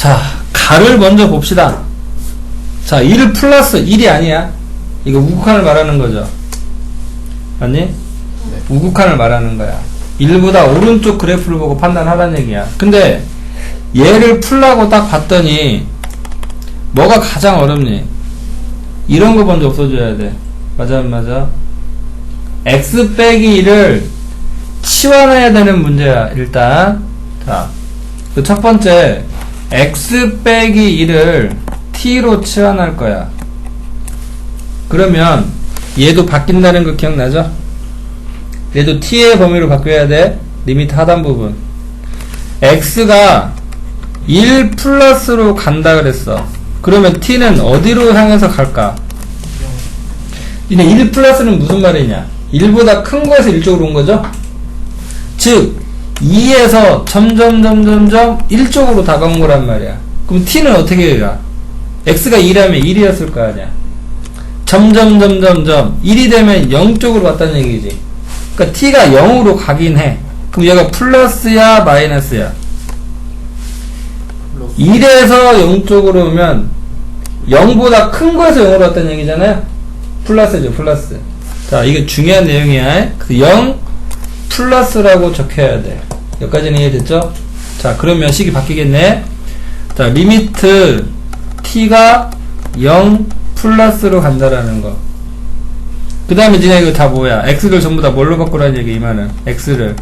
자, 가를 먼저 봅시다. 자, 1 플러스 1이 아니야. 이거 우극한을 말하는 거죠. 맞니? 우극한을 말하는 거야. 1보다 오른쪽 그래프를 보고 판단하라는 얘기야. 근데 얘를 풀라고 딱 봤더니 뭐가 가장 어렵니? 이런 거 먼저 없어져야 돼. 맞아, 안 맞아? x 빼기 1을 치환해야 되는 문제야, 일단. 자, 그 첫 번째, x 빼기 1을 t로 치환할 거야. 그러면 얘도 바뀐다는 거 기억나죠? 얘도 t의 범위로 바뀌어야 돼. 리미트 하단 부분. x가 1 플러스로 간다 그랬어. 그러면 t는 어디로 향해서 갈까? 이제 1 플러스는 무슨 말이냐? 1보다 큰 거에서 1쪽으로 온 거죠? 즉, 2에서 점점, 점점, 점 1쪽으로 다가온 거란 말이야. 그럼 t는 어떻게 가? x가 2라면 1이었을 거 아니야. 점점, 점점, 점 1이 되면 0쪽으로 갔다는 얘기지. 그러니까 t가 0으로 가긴 해. 그럼 얘가 플러스야, 마이너스야? 1에서 0쪽으로 오면 0보다 큰 거에서 0으로 갔다는 얘기잖아요. 플러스죠, 플러스. 자, 이게 중요한 내용이야. 그래서 0 플러스라고 적혀야 돼. 여기까지는 이해됐죠? 자, 그러면 식이 바뀌겠네. 자, 리미트 t가 0 플러스로 간다라는 거. 그 다음에 니네 이거 다 뭐야? x를 전부 다 뭘로 바꾸라는 얘기, 이만은. x를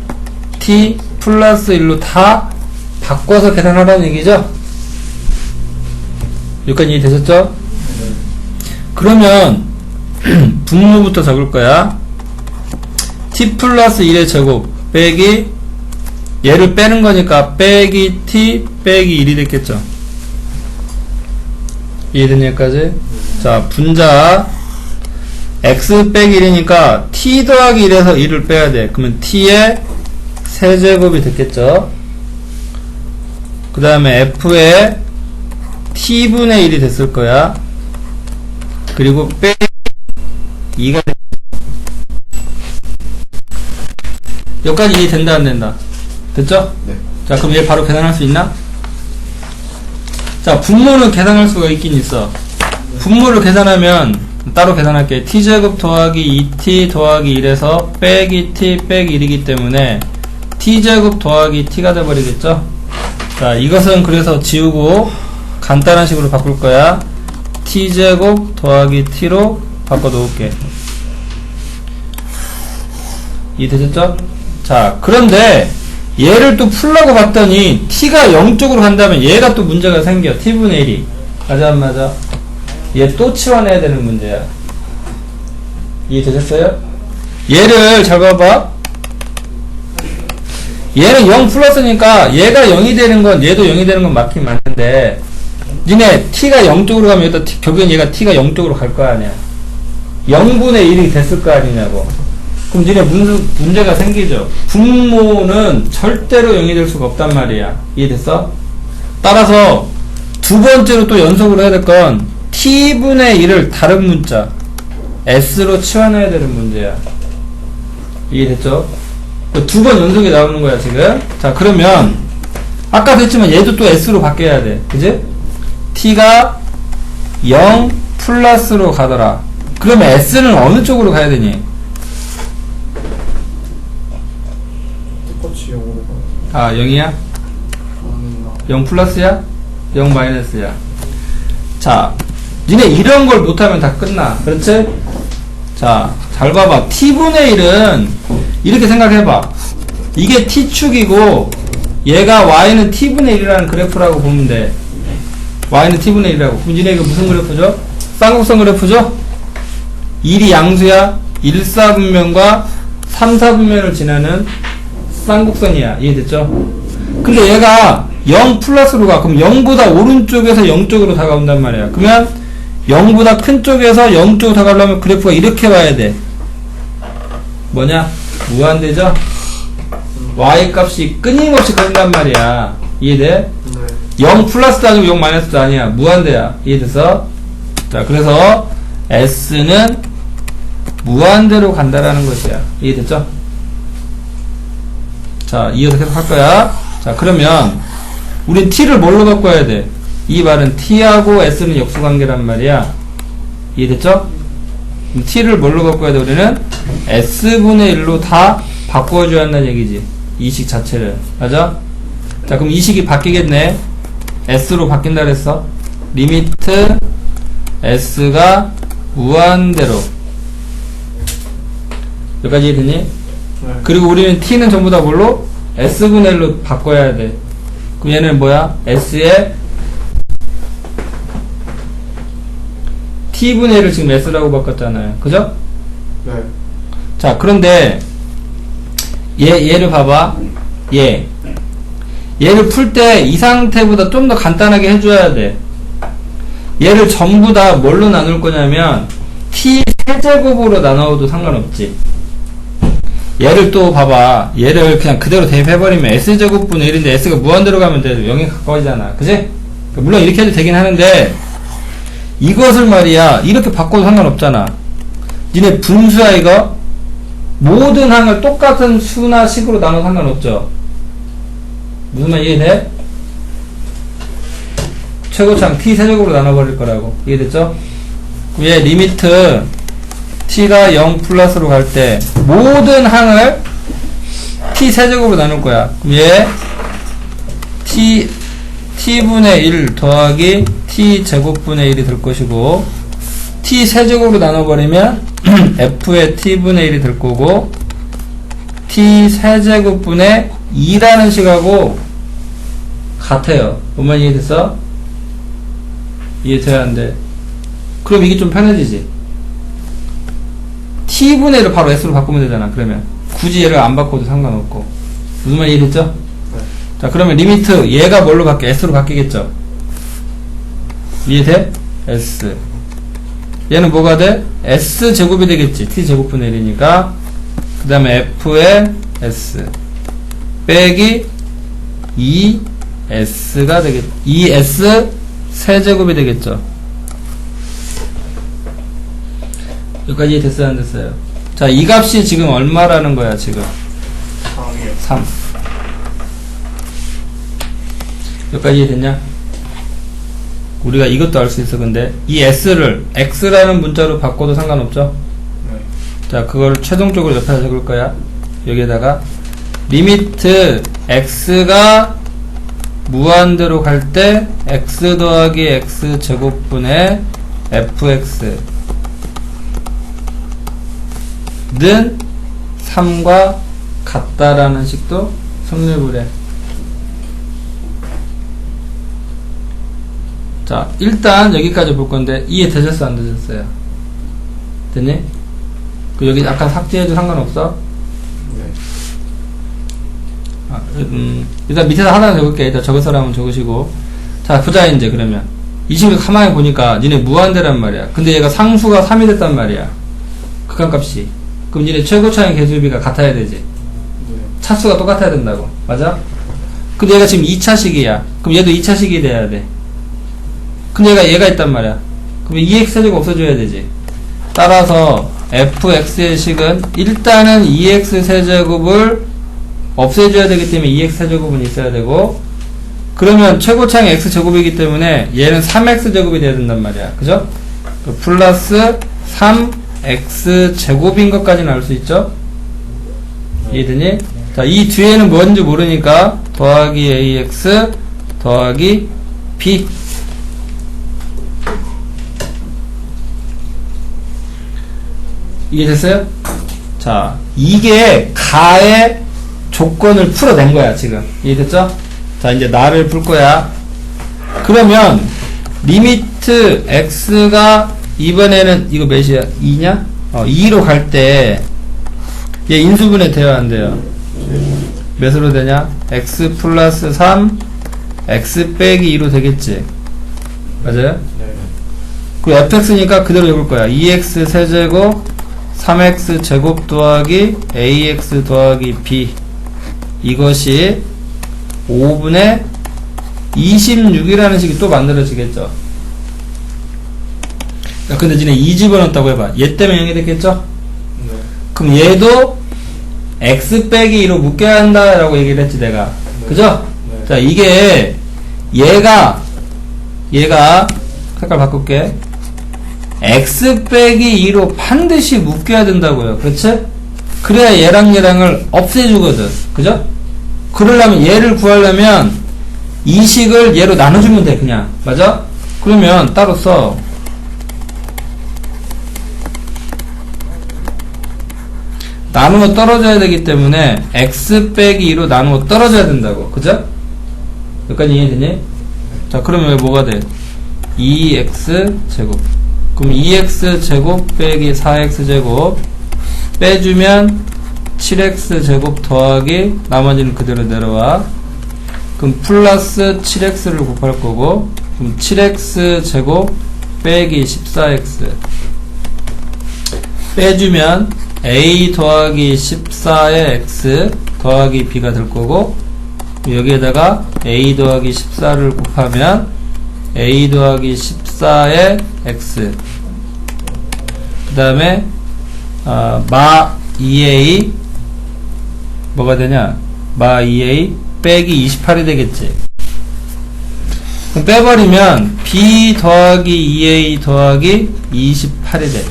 t 플러스 1로 다 바꿔서 계산하라는 얘기죠? 여기까지 이해되셨죠? 그러면 분모부터 적을 거야. t 플러스 1의 제곱 빼기 얘를 빼는 거니까 빼기 t 빼기 1이 됐겠죠. 이해됐냐 여기까지? 자 분자 x 빼기 1이니까 t 더하기 1에서 1을 빼야 돼. 그러면 t의 세제곱이 됐겠죠. 그 다음에 f의 t분의 1이 됐을 거야. 그리고 빼 2가 돼. 여기까지 이해된다 안 된다? 됐죠? 네. 자 그럼 얘 바로 계산할 수 있나? 자 분모는 계산할 수가 있긴 있어 분모를 계산하면 따로 계산할게 t제곱 더하기 2t 더하기 1에서 빼기 t 빼기 1이기 때문에 t제곱 더하기 t가 돼버리겠죠? 자 이것은 그래서 지우고 간단한 식으로 바꿀 거야 t제곱 더하기 t로 바꿔 놓을게 이해되셨죠? 자 그런데 얘를 또 풀라고 봤더니 t가 0쪽으로 간다면 얘가 또 문제가 생겨. T분의 1이. 맞아 안 맞아? 얘 또 치환해야 되는 문제야. 이해되셨어요? 얘를 잘 봐봐. 얘는 0 플러스니까 얘가 0이 되는 건 얘도 0이 되는 건 맞긴 맞는데 니네 t가 0쪽으로 가면 여기다 결국엔 얘가 t가 0쪽으로 갈 거 아니야. 0분의 1이 됐을 거 아니냐고 그럼 니네 문, 문제가 생기죠. 분모는 절대로 0이 될 수가 없단 말이야. 이해됐어? 따라서 두 번째로 또 연속으로 해야 될 건 t분의 1을 다른 문자 s로 치환해야 되는 문제야. 이해됐죠? 두 번 연속이 나오는 거야 지금. 자 그러면 아까도 했지만 얘도 또 s로 바뀌어야 돼. 그지? t가 0 플러스로 가더라. 그러면 s는 어느 쪽으로 가야 되니? 똑같이 영어로 아 0이야? 가는 0 플러스야? 0 마이너스야. 자, 니네 이런 걸 못하면 다 끝나. 그렇지? 자, 잘 봐봐. t분의 1은 이렇게 생각해봐. 이게 t축이고, 얘가 y는 t분의 1이라는 그래프라고 보면 돼. y는 t분의 1이라고. 그럼 니네 이거 무슨 그래프죠? 쌍곡선 그래프죠? 1이 양수야. 1, 4분면과 3, 4분면을 지나는 쌍곡선이야. 이해됐죠? 근데 얘가 0 플러스로 가. 그럼 0보다 오른쪽에서 0쪽으로 다가온단 말이야. 그러면 0보다 큰 쪽에서 0쪽으로 다가오려면 그래프가 이렇게 와야 돼. 뭐냐? 무한대죠? y 값이 끊임없이 커진단 말이야. 이해돼? 네. 0 플러스도 아니고 0 마이너스도 아니야. 무한대야. 이해됐어? 자, 그래서 s는 무한대로 간다라는 것이야. 이해됐죠? 자, 이어서 계속 할 거야. 자, 그러면 우린 t를 뭘로 바꿔야 돼? 이 말은 t하고 s는 역수 관계란 말이야. 이해됐죠? t를 뭘로 바꿔야 돼? 우리는 s분의 1로 다 바꿔줘야 한다는 얘기지. 이식 자체를. 맞아? 자, 그럼 이 식이 바뀌겠네. s로 바뀐다 그랬어. 리미트 s가 무한대로. 여기까지 이해됐니? 네. 그리고 우리는 t는 전부 다 뭘로? s분의 1로 바꿔야 돼. 그럼 얘는 뭐야? s의 t분의 1을 지금 s라고 바꿨잖아요. 그죠? 네. 자, 그런데 얘 얘를 봐봐. 얘 얘를 풀 때 이 상태보다 좀 더 간단하게 해줘야 돼. 얘를 전부 다 뭘로 나눌 거냐면 t 세제곱으로 나눠도 상관없지. 얘를 또 봐봐. 얘를 그냥 그대로 대입해버리면 s제곱분의 1인데 s가 무한대로 가면 돼. 0에 가까워지잖아. 그지? 그러니까 물론 이렇게 해도 되긴 하는데 이것을 말이야 이렇게 바꿔도 상관없잖아. 니네 분수야 이거? 모든 항을 똑같은 수나 식으로 나눠 상관없죠. 무슨 말 이해돼? 최고창 t 세제곱으로 나눠버릴 거라고 이해됐죠? 얘 리미트 t가 0 플러스로 갈 때 모든 항을 t 세제곱으로 나눌 거야. 얘 t t분의 1 더하기 t 제곱분의 1이 될 것이고 t 세제곱으로 나눠버리면 f의 t분의 1이 될 거고 t 세제곱분의 2라는 식하고 같아요. 뭔말 이해됐어? 이해돼야 한대. 그럼 이게 좀 편해지지. T분의 1을 바로 s로 바꾸면 되잖아. 그러면 굳이 얘를 안 바꿔도 상관없고 무슨 말 이해됐죠? 네. 자 그러면 리미트 얘가 뭘로 바뀌어? s로 바뀌겠죠? 이해돼? s 얘는 뭐가 돼? s 제곱이 되겠지 t 제곱분의 1이니까 그 다음에 f의 s 빼기 2s가 되겠 2s 세제곱이 되겠죠 여기까지 됐어요 안 됐어요? 자 이 값이 지금 얼마라는 거야 지금 3이요. 3 여기까지 이해됐냐? 우리가 이것도 알 수 있어 근데 이 s를 x라는 문자로 바꿔도 상관없죠? 네. 자 그걸 최종적으로 옆에다 적을 거야 여기에다가 리미트 x가 무한대로 갈 때 x 더하기 x 제곱분의 fx 는 3과 같다라는 식도 성립을 해. 자, 일단 여기까지 볼 건데 이해되셨어 안 되셨어요? 됐니? 그 여기 약간 삭제해도 상관없어? 네. 아, 음, 일단 밑에다 하나 적을게. 일단 적을 사람은 적으시고. 자, 보자, 이제, 그러면. 이 친구 가만히 보니까, 니네 무한대란 말이야. 근데 얘가 상수가 3이 됐단 말이야. 극한값이. 그럼 니네 최고차의 개수비가 같아야 되지. 네. 차수가 똑같아야 된다고. 맞아? 근데 얘가 지금 2차식이야. 그럼 얘도 2차식이 돼야 돼. 근데 얘가 얘가 있단 말이야. 그럼 2x 세제곱 없어져야 되지. 따라서 fx의 식은 일단은 2x 세제곱을 없애줘야 되기 때문에 2x 세제곱은 있어야 되고 그러면 최고차이 x 제곱이기 때문에 얘는 3x 제곱이 돼야 된단 말이야. 그죠? 그 플러스 3x 제곱인 것까지는 알 수 있죠? 이해되니? 자, 이 뒤에는 뭔지 모르니까 더하기 ax 더하기 b 이해됐어요? 자, 이게 가의 조건을 풀어낸 거야, 지금. 이해됐죠? 자, 이제 나를 풀 거야. 그러면, 리미트 x가 이번에는, 이거 몇이야? 2냐? 어, 2로 갈 때, 얘 인수분해 안 돼요? 몇으로 되냐? x 플러스 3, x 빼기 2로 되겠지? 맞아요? 네. 그 fx니까 그대로 읽을 거야. 2x 세제곱 3x 제곱 더하기 ax 더하기 b 이것이 5분의 26이라는 식이 또 만들어지겠죠. 야, 근데 니네 2 집어넣었다고 해봐. 얘 때문에 0이 됐겠죠? 네. 그럼 얘도 x 빼기 2로 묶여야 한다라고 얘기를 했지 내가. 네. 그죠? 네. 자 이게 얘가 얘가 색깔 바꿀게 x 빼기 2로 반드시 묶여야 된다고요 그렇지? 그래야 얘랑 얘랑을 없애주거든 그죠? 그러려면 얘를 구하려면 이 식을 얘로 나눠주면 돼 그냥 맞아? 그러면 따로 써 나누어 떨어져야 되기 때문에 x 빼기 2로 나누어 떨어져야 된다고 그죠? 여기까지 이해되니? 자 그러면 여기 뭐가 돼? 2x 제곱 그럼 2x 제곱 빼기 4x 제곱 빼주면 7x 제곱 더하기 나머지는 그대로 내려와 그럼 플러스 7x를 곱할 거고 그럼 7x 제곱 빼기 14x 빼주면 a 더하기 14의 x 더하기 b가 될 거고 여기에다가 a 더하기 14를 곱하면 a 더하기 14의 x. 그 다음에 아, 마 2a 뭐가 되냐? 마 2a 빼기 28이 되겠지. 빼버리면 b 더하기 2a 더하기 28이 돼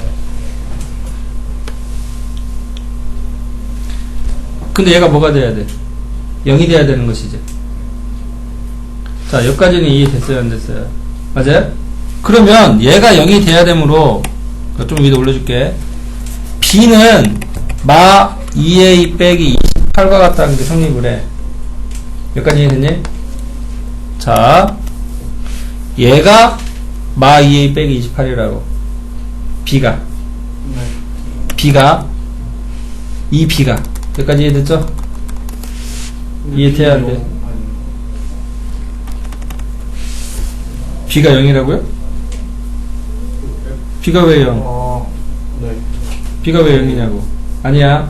근데 얘가 뭐가 돼야 돼? 0이 돼야 되는 것이지. 자, 여기까지는 이해됐어요, 안 됐어요? 맞아요? 그러면 얘가 0이 돼야 되므로, 좀 위로 올려줄게. b는 마 2a 빼기 28과 같다는 게 성립을 해. 여기까지 이해됐니? 자, 얘가 마 2a 빼기 28이라고. b가. 네. b가 이 b가 여기까지 이해됐죠? 이해돼야 안 돼? b가 0이라고요? b가 왜 0? 어, 네. b가 왜 0이냐고 아니야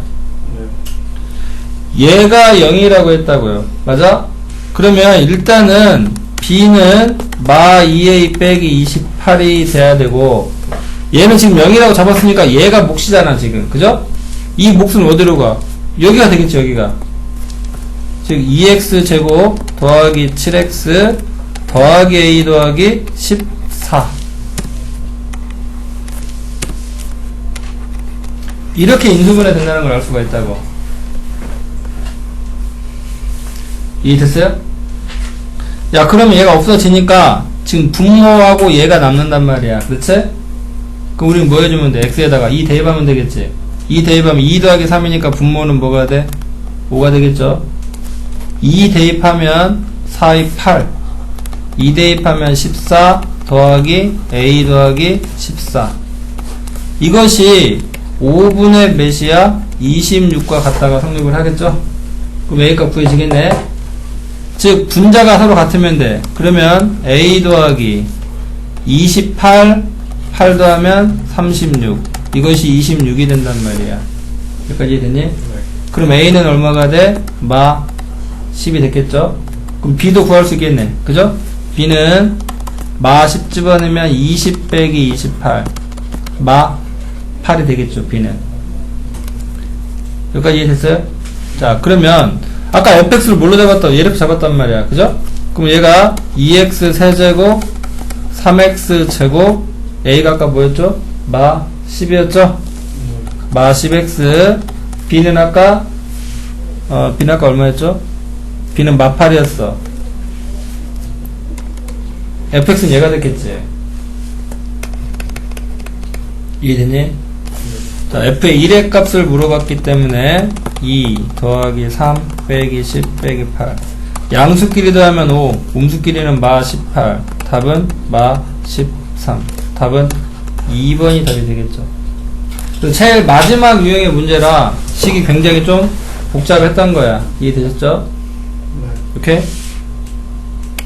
네. 얘가 0이라고 했다고요 맞아? 그러면 일단은 b는 마 2a 빼기 28이 돼야 되고 얘는 지금 0이라고 잡았으니까 얘가 몫이잖아 지금 그죠? 이 몫은 어디로 가? 여기가 되겠죠 여기가 즉 2x 제곱 더하기 7x 더하기 a 더하기 14 이렇게 인수분해 된다는 걸 알 수가 있다고 이해됐어요? 야 그러면 얘가 없어지니까 지금 분모하고 얘가 남는단 말이야 그렇지? 그럼 우리는 뭐 해주면 돼? x에다가 2 대입하면 되겠지 2 대입하면 2 더하기 3이니까 분모는 뭐가 돼? 5가 되겠죠 2 대입하면 4, 2, 8 2 대입하면 14 더하기 a 더하기 14 이것이 5분의 몇이야? 26과 같다가 성립을 하겠죠? 그럼 a값 구해지겠네 즉 분자가 서로 같으면 돼 그러면 a 더하기 28 8 더하면 36 이것이 26이 된단 말이야 여기까지 됐니? 네. 그럼 a는 얼마가 돼? 마 10이 됐겠죠? 그럼 b도 구할 수 있겠네 그죠? b는 마 10 집어넣으면 20 빼기 28 마 8이 되겠죠 b는 여기까지 이해됐어요? 자 그러면 아까 fx를 뭘로 잡았다? 얘를 잡았단 말이야 그죠? 그럼 얘가 2x 세제곱 3x 제곱 a가 아까 뭐였죠? 마 10이었죠? 마 10x b는 아까 어 b는 아까 얼마였죠? b는 마 8이었어 fx는 얘가 됐겠지 이해됐니? 자, f의 1의 값을 물어봤기 때문에 2 더하기 3 빼기 10 빼기 8 양수끼리 더하면 5 음수끼리는 마 18 답은 마 13 답은 2번이 답이 되겠죠 제일 마지막 유형의 문제라 식이 굉장히 좀 복잡했던 거야 이해되셨죠? 네. 오케이?